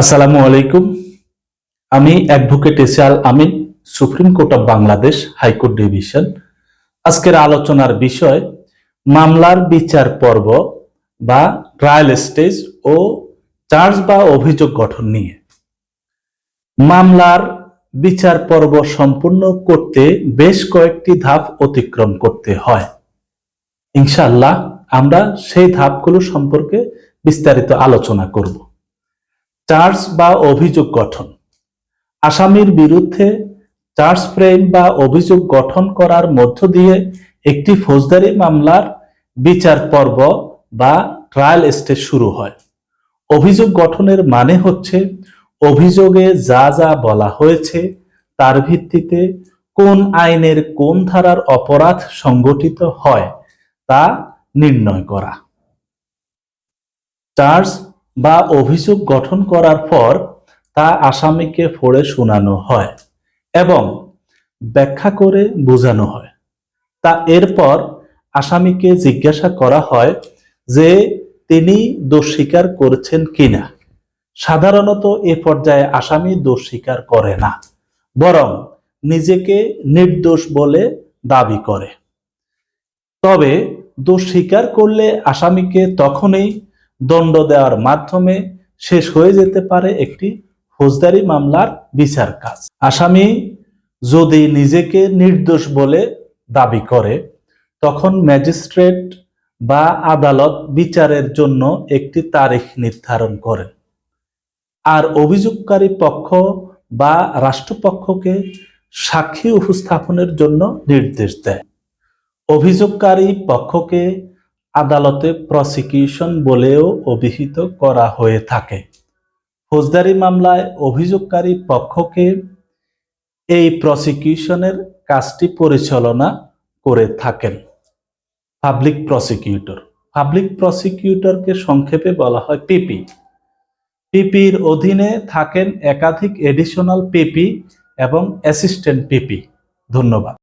আসসালামু আলাইকুম। আমি advocate এসিয়াল Amin, supreme court of Bangladesh high court division. আজকের আলোচনার বিষয়, মামলার বিচার পর্ব বা ট্রায়াল স্টেজ ও চার্জ বা অভিযোগ গঠন নিয়ে। মামলার বিচার পর্ব সম্পূর্ণ করতে বেশ কয়েকটি ধাপ অতিক্রম করতে হয়। ইনশাল্লাহ আমরা সেই ধাপগুলো সম্পর্কে বিস্তারিত আলোচনা করব। চার্জ বা অভিযোগ গঠন। আসামির বিরুদ্ধে চার্জ ফ্রেম বা অভিযোগ গঠন করার মধ্য দিয়ে একটি ফৌজদারি মামলার বিচার পর্ব বা ট্রায়াল স্টেজ শুরু হয়। অভিযোগ গঠনের মানে হচ্ছে অভিযোগে যা যা বলা হয়েছে তার ভিত্তিতে কোন আইনের কোন ধারার অপরাধ সংগঠিত হয় তা নির্ণয় করা। চার্জ বা অভিযোগ গঠন করার পর তা আসামিকে পড়ে শোনানো হয় এবং ব্যাখ্যা করে বোঝানো হয়। তা এরপর আসামিকে জিজ্ঞাসা করা হয় যে তিনি দোষ স্বীকার করেছেন কিনা। সাধারণত এ পর্যায়ে আসামি দোষ স্বীকার করে না, বরং নিজেকে নির্দোষ বলে দাবি করে। তবে দোষ স্বীকার করলে আসামিকে তখনই দণ্ড দেওয়ার মাধ্যমে শেষ হয়ে যেতে পারে একটি ফৌজদারি মামলার বিচার কাজ। আসামি যদি নিজেকে নির্দোষ বলে দাবি করে, তখন ম্যাজিস্ট্রেট বা আদালত বিচারের জন্য একটি তারিখ নির্ধারণ করেন। আর অভিযোগকারী পক্ষ বা রাষ্ট্রপক্ষকে সাক্ষী উপস্থাপনের জন্য নির্দেশ দেয়। অভিযোগকারী পক্ষকে আদালতে প্রসিকিউশন বলেও অভিহিত করা হয়ে থাকে। ফৌজদারি মামলায় অভিযোগকারী পক্ষকে এই প্রসিকিউশনের কাজটি পরিচালনা করে থাকেন। পাবলিক প্রসিকিউটর পাবলিক প্রসিকিউটরকে সংক্ষেপে বলা হয় পিপি। পিপির অধীনে থাকেন একাধিক এডিশনাল পিপি এবং অ্যাসিস্ট্যান্ট পিপি। ধন্যবাদ।